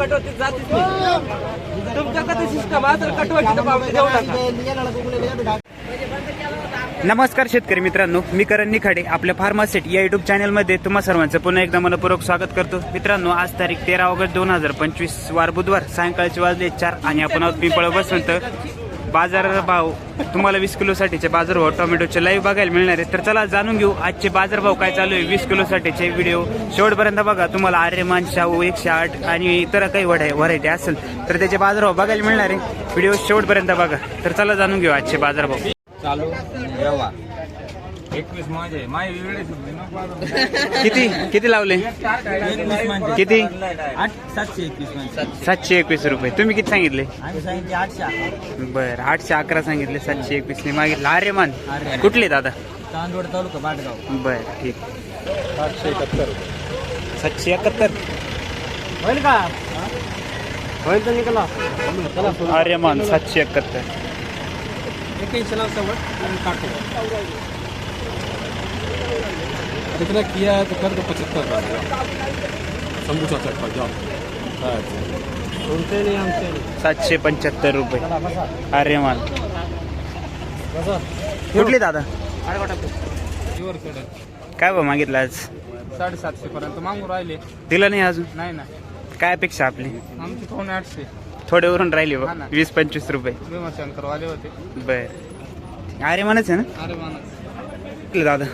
कटवतीत जातीच नाही. तुमच्या कधी सिस्टम असेल तर पावती देऊ नका. नमस्कार शेतकरी मित्रांनो मी करण निखाडे आपल्या फार्मासेट या युट्यूब चॅनलमध्ये तुम्हा सर्वांचं पुन्हा एकदा मनपूर्वक स्वागत करतो. मित्रांनो आज तारीख तेरा ऑगस्ट दोन हजार पंचवीस वार बुधवार सायंकाळचे वाजले चार आणि आपण आहोत पिंपळ बसवंत बाजार भाव तुम्हाला वीस किलोसाठीचे बाजार भाव टोमॅटोचे लाईव्ह बघायला मिळणार आहे तर चला जाणून घेऊ आजचे बाजार भाव काय चालू आहे. वीस किलोसाठीचे व्हिडिओ शेवटपर्यंत बघा. तुम्हाला आर्यमान शाहू एकशे आठ आणि इतर काही वडाय व्हरायटी असेल तर त्याचे बाजारभाव बघायला मिळणार आहे. व्हिडिओ शेवटपर्यंत बघा. तर चला जाणून घेऊ आजचे बाजारभाव चालू. एकवीस माझे. आता. किती? किती लावले? म्हणजे किती? आठ सातशे एकवीस म्हणजे. सातशे एकवीस रुपये. तुम्ही किती सांगितले? बर आठशे अकरा सांगितले सातशे एकवीस ने मागितलं. आर्यमान आर्यमान. कुठले दादा? तांदूळ तालुका बाटगाव. बर ठीक. सातशे एकाहत्तर. सातशे एकाहत्तर? होईल का? होईल तर निघाला. आर्यमान सातशे एकाहत्तर. एक्क्याऐंशी लाव सवड कितना किया है तो कर दो पचहत्तर का समूचा चक्का जाओ तुमचे नाही आमचे नाही सातशे पंच्याहत्तर रुपये आर्यमान बसा। कुठले दादा। काय बा मागितलं आज? साडेसातशे पर्यंत मागून राहिले। दिलं नाही अजून? नाही ना काय अपेक्षा आपली? आमचे पावणे आठशे. थोड्यावरून राहिले बा. हा ना. वीस पंचवीस रुपये. भीमाशंकर वाले होते. बर. आर्यमानच आहे ना? अरे माना कुठले दादा.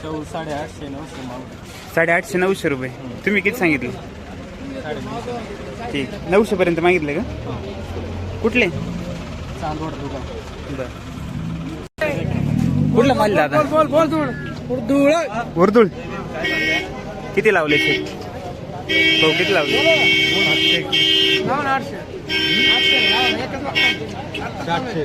शेव साडे आठशे नऊशे मागून साडेआठशे नऊशे रुपये. तुम्ही किती सांगितले? ठीक. नऊशे पर्यंत मागितले का? कुठले? चांदवड दुकान. बर. कुठला माल दादा? बोल बोल धूळ वर्दुळ किती लावले ते हो किती लावले? आठशे. सातशे.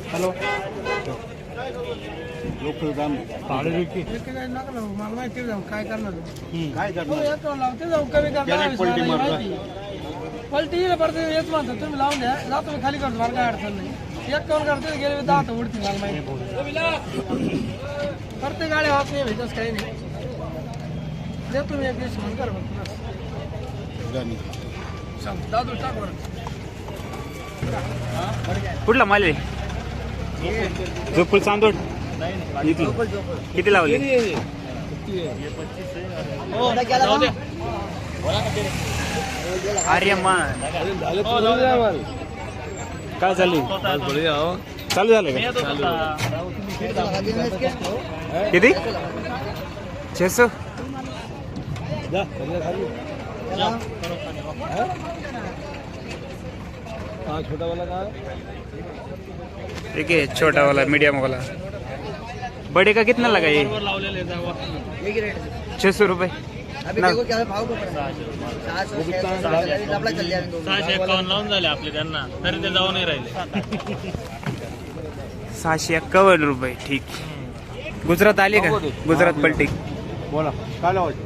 हॅलो. लोकल नका लावू, मला माहिती जाऊ काय करणार? तुम्ही. काय हो, येतो लावते जाऊ कमी करता Direct पलटी परत येत म्हणतो तुम्ही लावून द्या. जातो मी खाली करतो मला काय अडचण नाही. एक कॉल करते गेले दहा तर उडतील मला माहिती प्रत्येक गाडी होत नाही भेटच काही नाही. देतो मी एक दिवस म्हणून कर दादू टाक बरं. कुठला माल आहे जोपूल चांदोड इथलं. किती लावले? आर्यमान. काय चालू आहे? चालू झालं का? किती? छे सौ? छोटा वाला का ठीक है छोटा वाला मीडियम वाला बड़े का कितना लगा ये छह सौ रुपये. सहाशे एकावन्न लावून झाले आपले त्यांना. तरी ते जाऊ नाही राहिले. सहाशे एक्कावन्न रुपये ठीक. गुजरात आले का? गुजरात पलटी. बोला. काय लावायचं?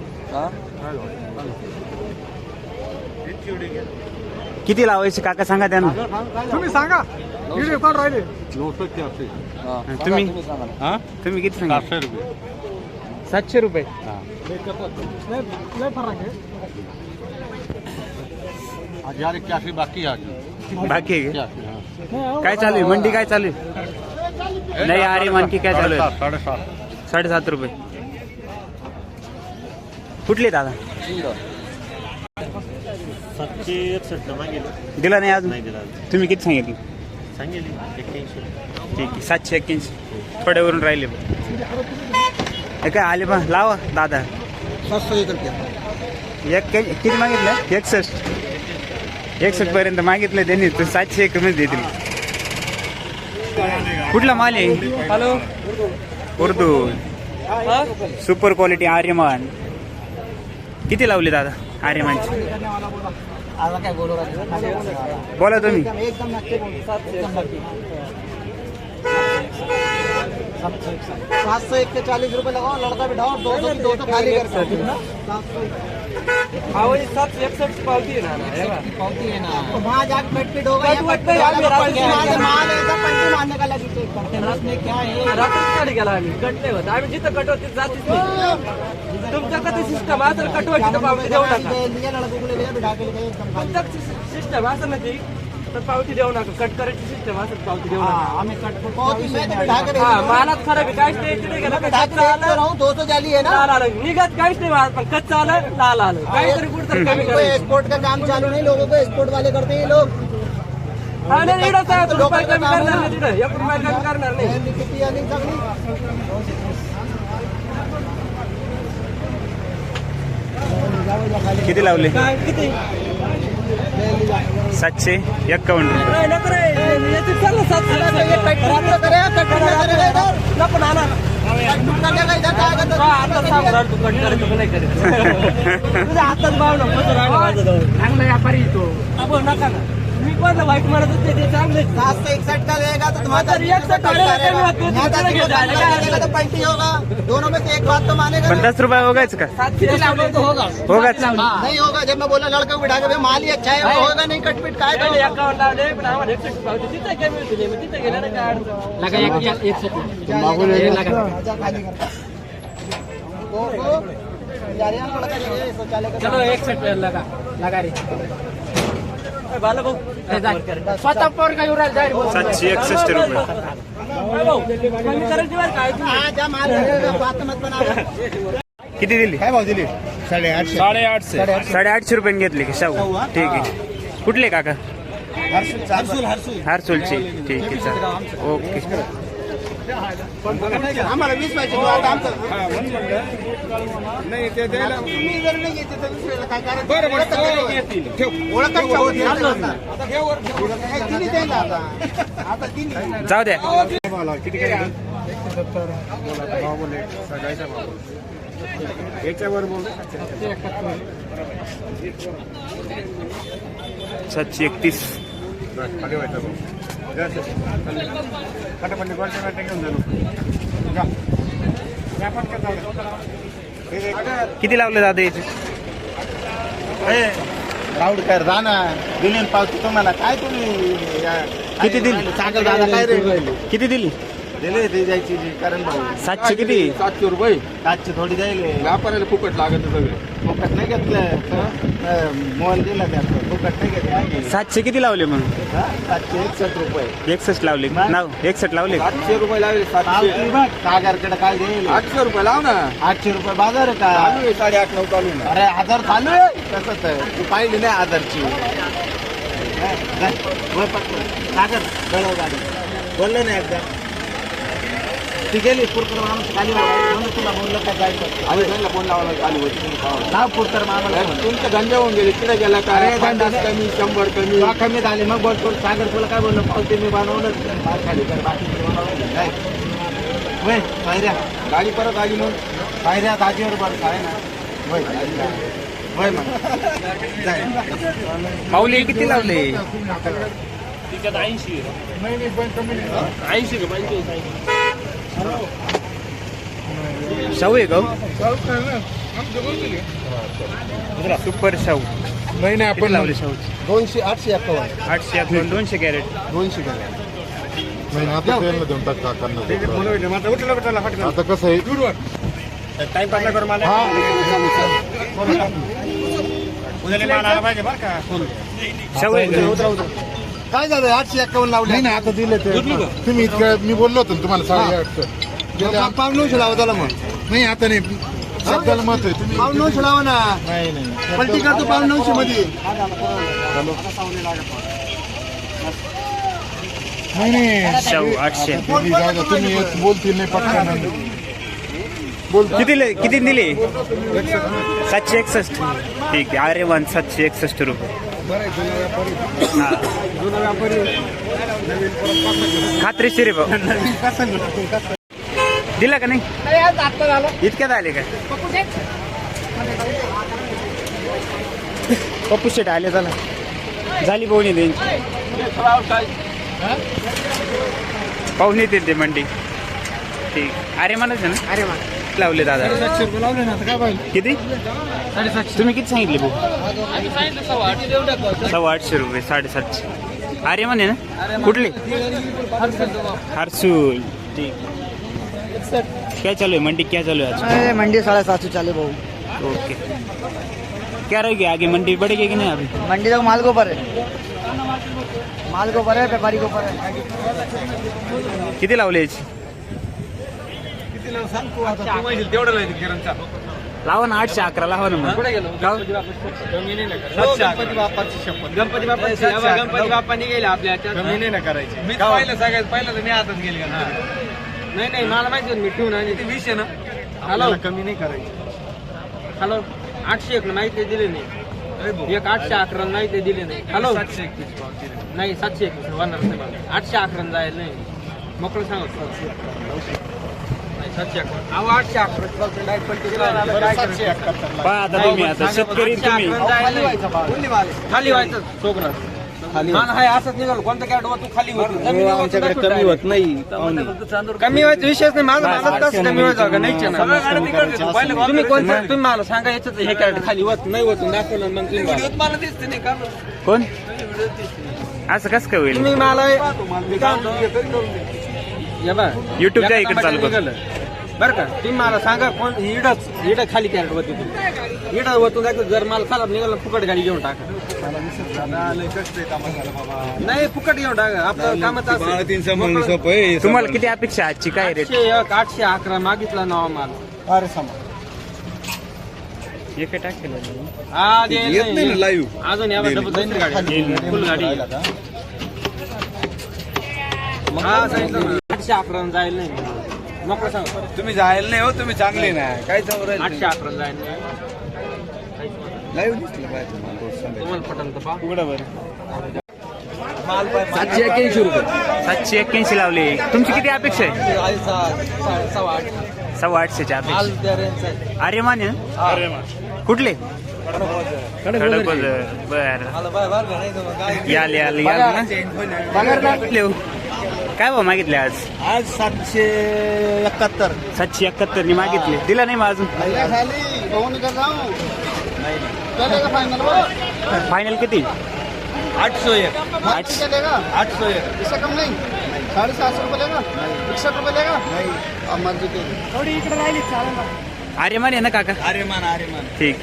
किती लावायचे? काका सांगा त्यांना. तुम्ही सांगा. व्हिडिओ राहिले. नऊशे तुम्ही हा? तुम्ही किती सांगा? चारशे रुपये. सातशे रुपये. बाकी आहे बाकी आहे का? काय चालू आहे? मंडी काय चालू आहे? नाही अरे मानकी काय चालू आहे? साडेसात साडेसात. रुपये. कुठले दादा? सातशे एकसष्ट मागेल. दिला नाही अजून? नाही दिला तुम्ही किती सांगितलं? सांगेल एक्क्याऐंशी ठीक आहे सातशे एक्क्याऐंशी. थोड्यावरून राहिले हे काय आले बा लावा दादा. सातशे एक एक किती मागितलं? एकसष्ट. एकसष्ट पर्यंत मागितलं त्यांनी तर सातशे एक मध्ये देतील. कुठला माल आहे? Hello. Urdu. Super quality Aryaman. किती लावले दादा? अरे म्हणजे बोलू तुम्ही. एकदम नक्की बोलू एकदम नक्की सात सौ एक के चालीस रुपए लगाओ लड़का बिठाओ दो सौ दो सौ खाली कर सात सौ एकसष्ट पावती आहे ना पावती है पेट होगा या पेट पे आगे माल ऐसा पंटी मारने का लगी क्या है रात्रीच गाडी गेला आम्ही कट नाही होत आम्ही जिथं कट होत जातीच नाही कसं सिस्टम असेल कटवा तिथं पावती देऊ नका लिया लड़कों को ले गया बिठा के ले गए एकदम खाली तुमचं सिस्टम असं ना ती पावती देऊ नका कट करायची सिस्टम असेल पावती देऊ हाँ हमें कट पावती मैं तो बिठा के हा मालात खराब आहे काहीच नाही तिथे गेला का बिठा के कच्चं भेज तो आलं. रहा हूँ दो सौ जाली है ना? लाल आलं. निघत काहीच नाही माल, पण कच्चं आलं लाल आलं. काहीतरी कुठं कमी कोई करायचं. एक्सपोर्ट का काम चालू नहीं लोगों को एक्सपोर्ट वाले करते हैं ये लोग हा नाही इकडं साहेब, रुपये कमी करणार नाही तिथं. एक रुपये कमी करणार नाही. किती आणि सगळी किती लावले? काय किती? सातशे एक्कावन्न रुपये. व्यापारी आहे तो. अबो, नका ना. मी कोणला वाईट म्हणत होते ते चांगले सात सौ इकसठ का लेगा तो तुम्हारा तो इकसठ वाले का कमी होते, यहाँ दूसरे के जाने का लेगा तो पैंती होगा। दोनों में से एक बात तो मानेगा पण दस रुपये होगाच का सातशे लावले तो होगा। होगाच नहीं होगा जब मैं बोला लड़का को बिठा के भैया माल ही अच्छा है वो होगा नहीं कटपीट काय पहिले एकावन्न लावले पण आम्हाला एकसष्ट पावते तिथे कमी होते मग तिथे गेलं ना काय अडचण राजा खाली करता वो वो जा रहे का स्वतः पोर काय उरायला जाईल सातशे एकसष्ट रुपये. हाँ किती दिली? काय भाव दिली? साडेआठशे. साडेआठशे. साडेआठशे. रुपये घेतले की शाहू. ठीक आहे. कुठले काका? हर्सुल हर्सुल हारसोलचे ठीक आहे चालेल. ओके. आम्हाला वीस पाहिजे आता आमचं. नाही ते द्यायला तुम्ही जर नाही घेते तर दुसऱ्याला काय करायचं? बरं. ठेव द्यायला आता. आता तिन्ही. जाऊ द्या. किती काय याच्यावर बोल. सातशे एकतीस. खाली व्हायचं घेऊन जाऊ. किती लावले दादा याचे? राऊडकर राणा दिली ना पावती तुम्हाला. काय तुम्ही किती दिली? सागर दादा काय रे? किती दिली? दिले ते जायची कारण सातशे किती? सातशे रुपये. सातशे थोडी जाईल व्यापाऱ्याला फुकट लागत सगळे फुकट नाही घेतलं. मोबाईल दिला त्याचं फुकट नाही घेतलं सातशे किती लावले मग हा? सातशे एकसष्ट रुपये एकसष्ट लावले. नाव एकसष्ट लावले? सातशे रुपये लावले सातशे सागरकडे काय देईल आठशे रुपये लाव ना. आठशे रुपये बाजार आहे का? चालू आहे साडेआठ नऊ चालू आहे अरे हजार चालू आहे? तसंच आहे. तू पाहिली नाही आधारची. गाडी. बोललं नाही एकदा. ती गेली पुरकर माणूस खाली म्हणून तुला बोललं का जायचं आम्ही त्यांना फोन लावायला चालू होती. नाव पुरकर मामाला तुमचं धंदे होऊन गेले. तिथे गेला का? पन्नास कमी शंभर कमी. कमी झाले. मग बोल बोल सागर तुला काय बोललो? पावते मी बनवलं मार खाली कर बाकी वय पायऱ्या. गाडी परत आली मग? पायऱ्या दाजीवर बरं काय ना? वय वय मग माऊली किती लावले? तिच्यात ऐंशी ऐंशी का? पंच्याऐंशी शाहू आहे का हो? सुपर शाहू. नाही नाही किती लावले शाहू? दोनशे आठशे एक्कावन्न आठशे आपण दोनशे कॅरेट. दोनशे नाही आता कसं आहे? टाइम पास करू मला. उद्याला माल आला पाहिजे बरं का? काय झालं? आठशे एक्कावन्न लावले. नाही आता दिले ते. तुम्ही इतकं मी बोललो होतो ना तुम्हाला साडेआठचं गेले पाऊन नऊशे लावा त्याला मग. नाही आता नाही. शब्दाला मत आहे. तुम्ही पाऊन नऊशे लावा ना. नाही नाही. पलटी करतो पाऊन नऊशे मध्ये. नाही नाही. शाहू आठशे. जागा तुम्ही बोलतील नाही पटकन बोल किती दिले किती दिले? सातशे एकसष्ट. ठीक आहे. अरे वन सातशे एकसष्ट रुपये. हा. खात्रीशीर आहे भाऊ. दिला का नाही? इतक्यात आले का? पप्पू शेट. आले चला. झाली बोवणी त्यांची. पाहून येतील ते मंडी. ठीक. अरे म्हणायचं ना? अरे लावले दादा. सातशे रुपये लावले ना आता काय पाहिजे किती? साडेसातशे. तुम्ही किती सांगितले भाऊ? सव्वा आठशे. रुपये साडेसातशे. अरे म्हणे ना? कुठले? हरसूल ठीक. क्या चालू है मंडी क्या चालू है आज? मंडी साढ़े सात सौ चालीस बहु ओके. क्या रहेगी आगे मंडी बढ़ेगी कि नहीं अभी? मंडी तो माल को ऊपर है। माल को ऊपर है व्यापारी को ऊपर है। किती लावले याची? लावा ना आठशे अकरा लावा ना मग. लावा. गणपती बाप्पा गणपती बाप्पानी गेले आपल्या ह्याच्यात. मीच पाहिलं सगळ्यात पहिलं तर मी हातात गेले गणपती. नाही नाही मला माहिती होतं मी ठेवून आणि ते विषय ना? हॅलो कमी नाही करायची. हॅलो आठशे एक माहिती दिले नाही. एक आठशे अकरा माहिती दिले नाही. हॅलो सातशे एकवीस नाही सातशे एकवीस नाही मला. आठशे अकरा जायला नाही. मोकळं सांगा नाही, सातशे अकरा अहो आठशे? पहा आता. तुम्ही आता शेतकरी तुम्ही. खाली व्हायचं सोबरा खाली हाय असंच निघाल. कोणतं काय तू खाली होती? आमच्याकडे कमी होत नाही. कमी व्हायचा विषयच नाही. माझं कसं कमी व्हायचं का नाहीच आहे ना तुम्ही कोणतं तुम्ही मला सांगा याच्यात हे काय खाली होत नाही होत दाखवलं मग तुम्ही मला कोण? असं कसं काय होईल? तुम्ही मला YouTubeच्या इकडे चालू कर. निघालं. बरं का तुम्ही मला सांगा कोण इडच इड खाली कॅरेट होती तुम्ही. इड होतून जायचं जर मला खराब निघालं फुकट गाडी घेऊन टाका. नाही फुकट घेऊन टाका. आपलं कामाचं तुम्हाला किती अपेक्षा आजची? काय रेट आठशे एक आठशे अकरा मागितला नाव माल. अरे समा एक टाकेल आज येत नाही लाईव्ह अजून या गाडी. फुल गाडी. हा सांगितलं ना. आठशे अकरा जायला नाही. मोकळं सांग. तुम्ही जायला नाही हो तुम्ही चांगले ना. काय सांगू आठशे अकरा जायला नाही. लाईव्ह दिसलं पाहिजे तुम्हाला पटन तर पहा उघडा बरं. सातशे एक्क्याऐंशी रुपये. सातशे एक्क्याऐंशी लावले. तुमची किती अपेक्षा आहे? सव्वा आठ. सव्वा आठशेची अपेक्षा. माल त्या रेंजचा आहे. अरे माने कुठले? कडकबजर. बर. मला बाय नाही मग काय? याल याल याल ना. कुठले हो? काय भाव मागितले आज? आज सातशे एकाहत्तर. सातशे एकाहत्तर नि मागितले. दिला नाही मग अजून? फायनल किती? आठशे एक. आठशे आठ सौ एक. इससे कम नहीं. साढ़े सात सौ रुपये लेगा इकसठ रुपये लेगा नहीं. अब मर्जी के थोड़ी इकडे राहिली चालेल ना. अरे माने ना काका? अरे मान अरे मान ठीक.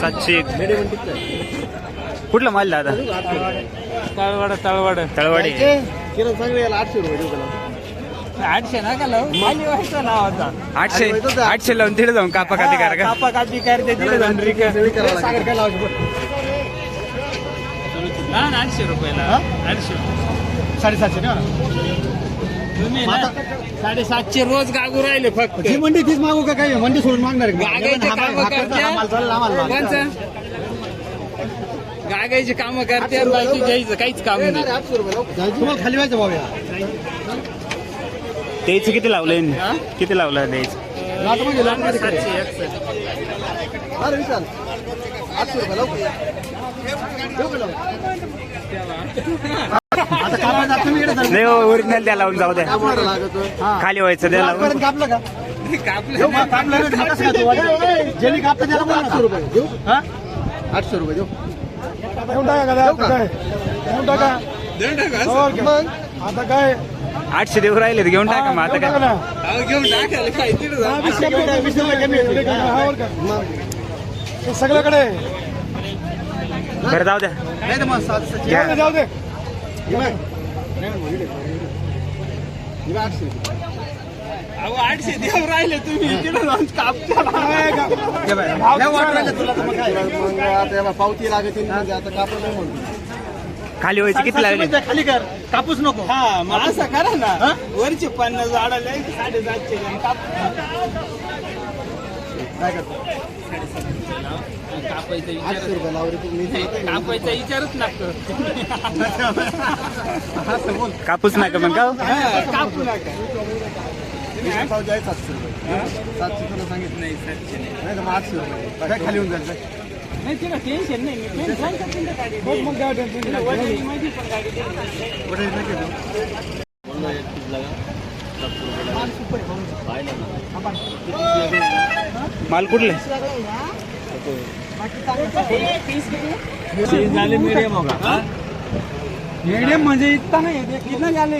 सातशे एक. कुठला माल दादा? तळवाड तळवाड. तळवाडी. किरण सांगले याला आठशे रुपये देऊ त्याला आठशे ना का लावू खाली व्हायचं नाव आता आठशे आठशे लावून तिथे जाऊन कापा कापी करा का? कापा कापी करते तिथे जाऊन रिका सागर काय लावायचं हा ना, आठशे रुपयाला. आठशे. साडेसातशे ना? तुम्ही ना साडेसातशे रोज गागू राहिले फक्त. ही मंडी तीच मागू का काय? मंडी सोडून मागणार आहे? गागायचे कामं चालला. कोणचं? गागायचे काम करते बाकी घ्यायचं काहीच काम नाही. तुम्हाला खाली व्हायचं भाऊ या. द्यायचं किती लावलंय? किती लावलं द्यायचं? लाटमध्ये लाटमध्ये कडे. सातशे एकसष्ट. अरे विशाल. आठशे रुपये लावू देऊ का लावू? आता कापायचं आता तुम्ही इकडे चालले. नाही ओरिजिनल द्या लावून जाऊ द्या. कापणारं लागतं. खाली व्हायचं द्या लावून. आजपर्यंत कापलं का? कापलं नाही, काय तू? ज्यांनी कापलं त्याला बोला ना. आठशे रुपये देऊ. हा? आठशे रुपये देऊ. देऊ का? हो, मग? आता काय? आठशे देऊ राहिले तर घेऊन टाका मग आता काय? घेऊन टाकायला काय. सगळ्याकडे. बरं जाऊ द्या. नाही तर मग सात सातशे. घ्या. जाऊ दे. आठशे. अहो, आठशे देऊ राहिले तुम्ही. तिकडे जाऊन कापता पावती लागते आता कापलं नाही म्हणून खाली व्हायचे किती लागले? खाली कर. कापूस नको. हा मग असं करा ना. वरचे पन्नास झाडाला साडेसातशे काय करतो? कापायचा विचारच लागतो कापूस नका मग का? कापू नका. भाव द्यायचा सातशे रुपये सातशे तुला सांगितलं नाही सातशे नाही. तर मग आठशे रुपये. काय खाली होऊन जायचं नाही तिला टेन्शन नाही. मग काय टेन्शन माहिती पण गाडी माल कुठले? झाले मीडियम होगा मीडियम म्हणजे इतका नाही आहे, ते कितना झाले.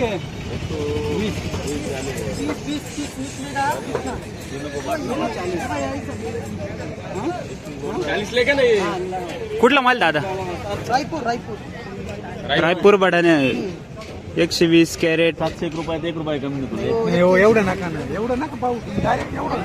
कुठला माल दादा? रायपूर रायपूर. रायपूर. बडाने. एकशे वीस कॅरेट. सातशे एक रुपयात एक रुपये कमी देतो. एवढं नका ना. एवढं नका पाहू. डायरेक्ट एवढं